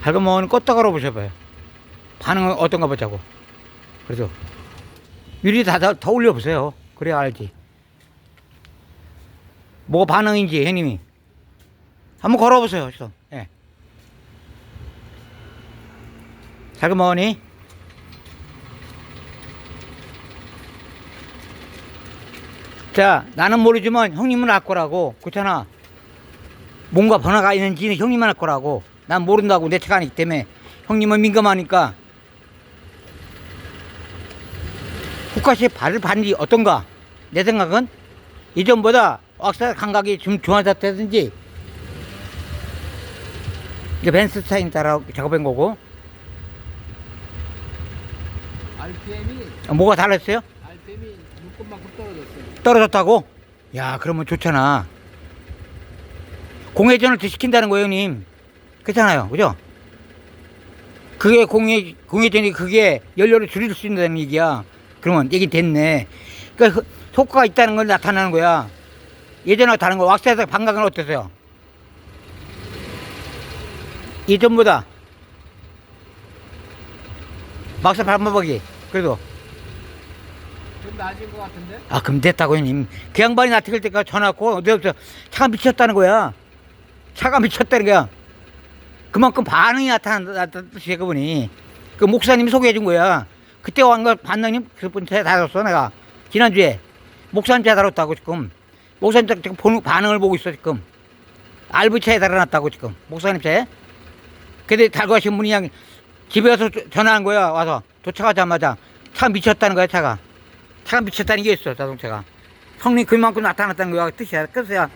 밝은 먹은 껐다 걸어보셔봐요. 반응은 어떤가 보자고. 그래서 미리 다, 다, 다 올려보세요. 그래야 알지. 뭐 반응인지, 형님이. 한번 걸어보세요. 그래서. 예. 먹으니? 자, 나는 모르지만 형님은 알 거라고. 그렇잖아. 뭔가 변화가 있는지는 형님만 알 거라고. 난 모른다고 내 차가 아니기 때문에. 형님은 민감하니까. 국가시에 발을 받는지 어떤가? 내 생각은 이전보다 왁사 감각이 좀 좋아졌다든지 이게 벤스 타인 따라 작업한 거고 RPM이 어, 뭐가 달랐어요? RPM이 6분만큼 떨어졌어요. 떨어졌다고? 야 그러면 좋잖아 공회전을 더 시킨다는 거예요 형님 그렇잖아요 그죠? 그게 공회, 공회전이 그게 연료를 줄일 수 있다는 얘기야 그러면 얘기 됐네 그러니까 그 효과가 있다는 걸 나타나는 거야 예전하고 다른 거 왁스에서 방광은 어땠어요? 예전보다 막사 발마박이 그래도 좀 나아진 것 같은데? 아, 그럼 됐다고, 형님. 그 양반이 나 찍을 때까지 전화 왔고, 어디서 차가 미쳤다는 거야. 차가 미쳤다는 거야. 그만큼 반응이 나타났다, 제가 보니. 그 목사님이 소개해 준 거야. 그때 완걸 반장님 그분 차 다뤘어, 내가. 지난주에. 목사님 차 다뤘다고, 지금. 목사님 차 지금 보는, 반응을 보고 있어, 지금. 알부 차에 달아놨다고, 지금. 목사님 차에. 근데 달고 하신 분이 그냥 집에 저- 전화한 거야, 와서. 도착하자마자. 차가 미쳤다는 거야, 차가. 차가 미쳤다는 게 있어 자동차가 형님 그만큼 나타났다는 거야 뜻이야 끝이야